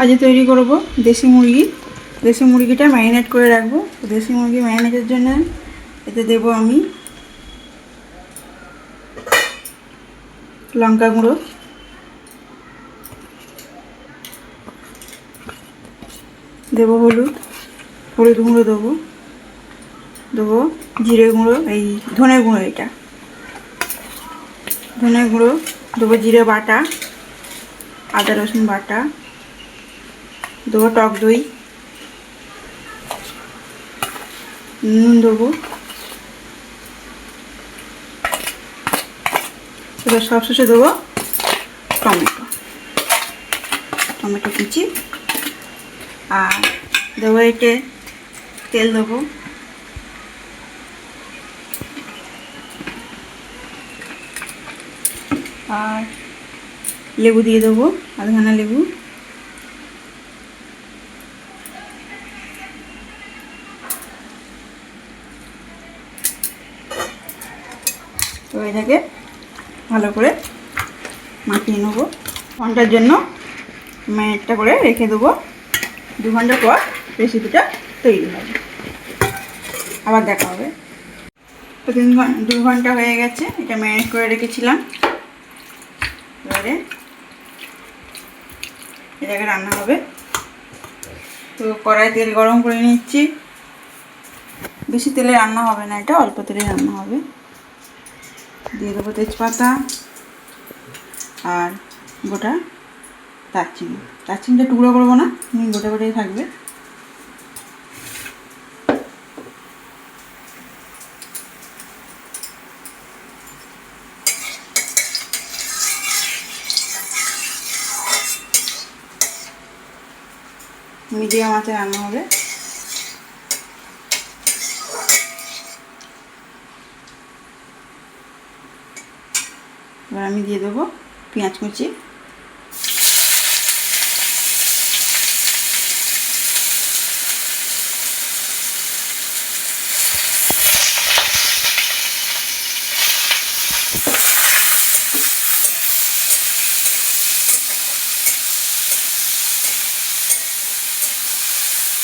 আজকে তৈরি করব, দেশি মুরগি। দেশি মুরগিটা ম্যারিনেট করে রাখব। দেশি মুরগি ম্যারিনেটের জন্য এতে দেব আমি লঙ্কা গুঁড়ো। দেব হলুদ। হলুদ গুঁড়ো দেবো। দেবো জিরে গুঁড়ো, এই ধনে গুঁড়ো এটা। ধনে গুঁড়ো, দেবো জিরে বাটা, আদা রসুন বাটা। দেবো, টক দই। নুন দেবো। এবার সব শেষে দেবো টমেটো। টমেটো কুচি। আর দেবো এতে তেল দেবো। আর লেবু দিয়ে দেবো, আধখানা লেবু। তো এটাকে ভালো করে মাখিয়ে নেব। ঘণ্টার জন্য ম্যানেটটা করে রেখে দেবো। দু ঘণ্টা পর রেসিপিটা তৈরি হবে। আবার দেখা হবে। তো তিন দু ঘণ্টা হয়ে গেছে, এটা ম্যানেট করে রেখেছিলাম। এবারে এটাকে রান্না হবে। তো কড়াই তেল গরম করে নিচ্ছি। বেশি তেলে রান্না হবে না, এটা অল্প তেলে রান্না হবে। দিয়ে দেবো তেজপাতা আর গোটা দারচিনি। দারচিনিটা টুকরো করব না এমনি গোটা গোটাই থাকবে। মিডিয়াম আঁচে রান্না হবে। এবার আমি দিয়ে দেবো পেঁয়াজ কুচি।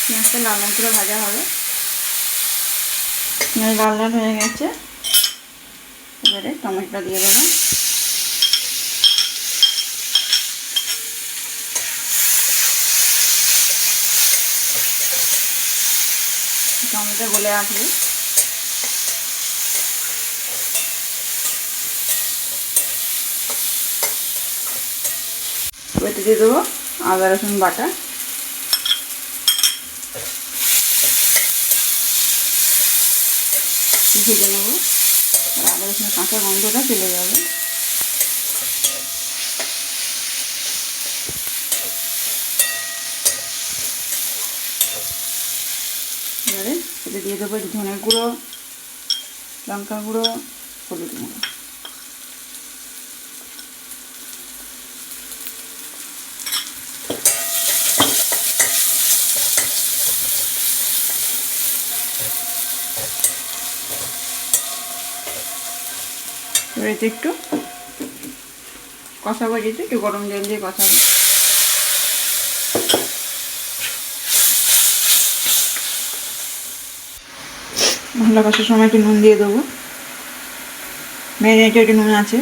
পেঁয়াজটা লাল লাল ভাজা হবে। লাল লাল হয়ে গেছে। এবারে টমেটোটা দিয়ে দেবো। টমেটো গলে আসবে এবারে দিয়ে দেবো আদা, রসুন বাটা। ভেজে নেব আদা, রসুনের কাঁচা গন্ধটা চলে যাবে এবারে এতে দিয়ে দেবো ধনের গুঁড়ো লঙ্কা গুঁড়ো, হলুদ গুঁড়ো। একটু কষাবো যেতে একটু গরম জল দিয়ে কষাবো। মশলা কষার সময় একটু নুন দিয়ে দেবো। ম্যারিনেটে একটু নুন আছে।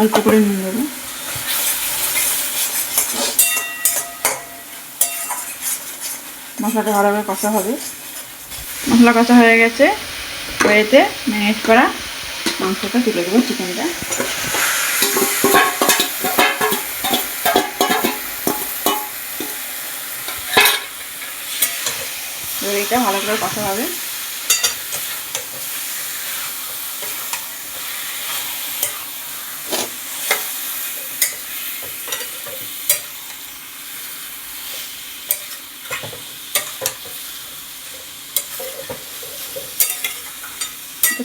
অল্প করে নুন দেবো। মশলাটা ভালোভাবে কষা হবে। মশলা কষা হয়ে গেছে। ওয়েতে ম্যারিনেট করা মাংসটা তুলে দেবো চিকেনটা। এটা ভালো করে কষা হবে।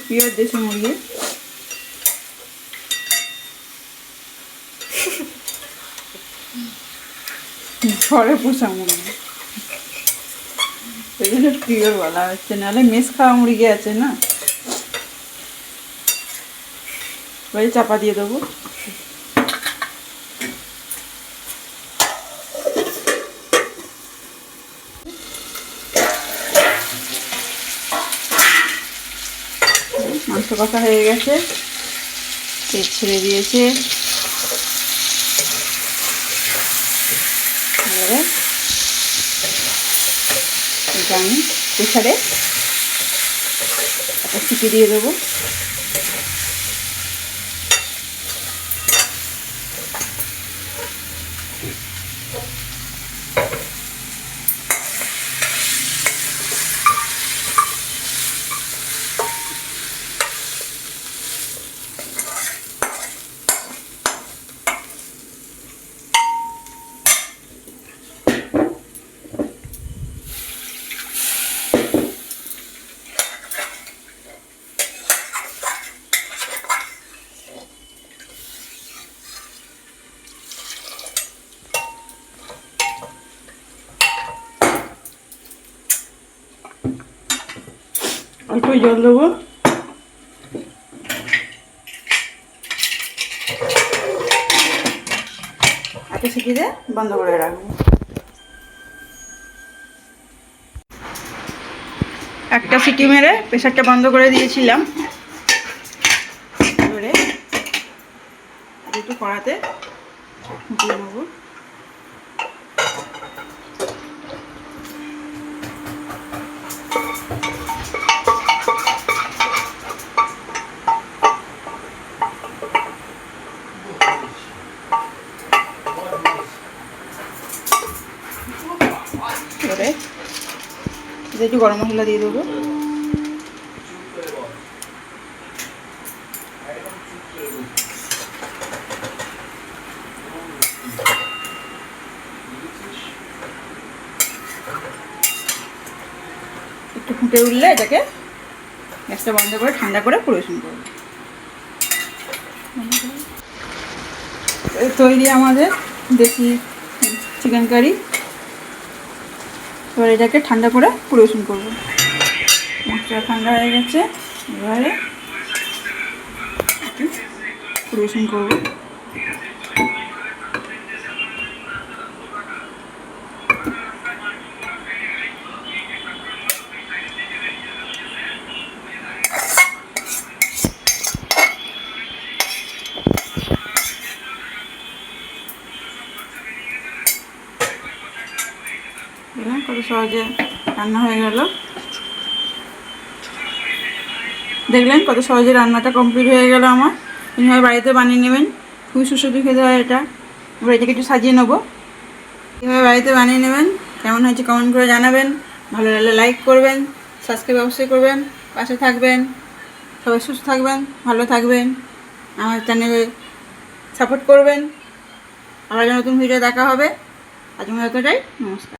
পিওর দেশি মুরগি। ঘরে পোষা মুরগি। সেই পিওর বলা হচ্ছে, নাহলে মেস খাওয়া মুরগি আছে না? এবারে চাপা দিয়ে দেবো। মাংস কষা হয়ে গেছে, পেট ছেড়ে দিয়েছে। এবারে এটা আমি প্রেশারে একটা দিয়ে দেবো। অল্পই জল দেবো। বন্ধ করে রাখব। একটা সিটি মেরে প্রেশারটা বন্ধ করে দিয়েছিলাম। একটু কড়াতে দিয়ে নেব এতে একটু গরম মশলা দিয়ে দেবো। একটু ফুটে উঠলে এটাকে গ্যাসটা বন্ধ করে ঠান্ডা করে পরিবেশন করব। তৈরি আমাদের দেশি চিকেন কারি। এবার এটাকে ঠান্ডা করে পরিবেশন করব। মশলা ঠান্ডা হয়ে গেছে এবারে পরিবেশন করব। দেখলেন কত সহজে রান্না হয়ে গেল। দেখলেন কত সহজে রান্নাটা কমপ্লিট হয়ে গেল আমার। এইভাবে বাড়িতে বানিয়ে নেবেন। খুবই সুস্বাদু খেতে হয় এটা। এবার এটাকে একটু সাজিয়ে নেব। এভাবে বাড়িতে বানিয়ে নেবেন। কেমন হয়েছে কমেন্ট করে জানাবেন। ভালো লাগলে লাইক করবেন সাবস্ক্রাইব অবশ্যই করবেন, পাশে থাকবেন, সবাই সুস্থ থাকবেন, ভালো থাকবেন, আমার চ্যানেলে সাপোর্ট করবেন। আবার নতুন ভিডিও দেখা হবে। আজ আমি এতটাই নমস্কার।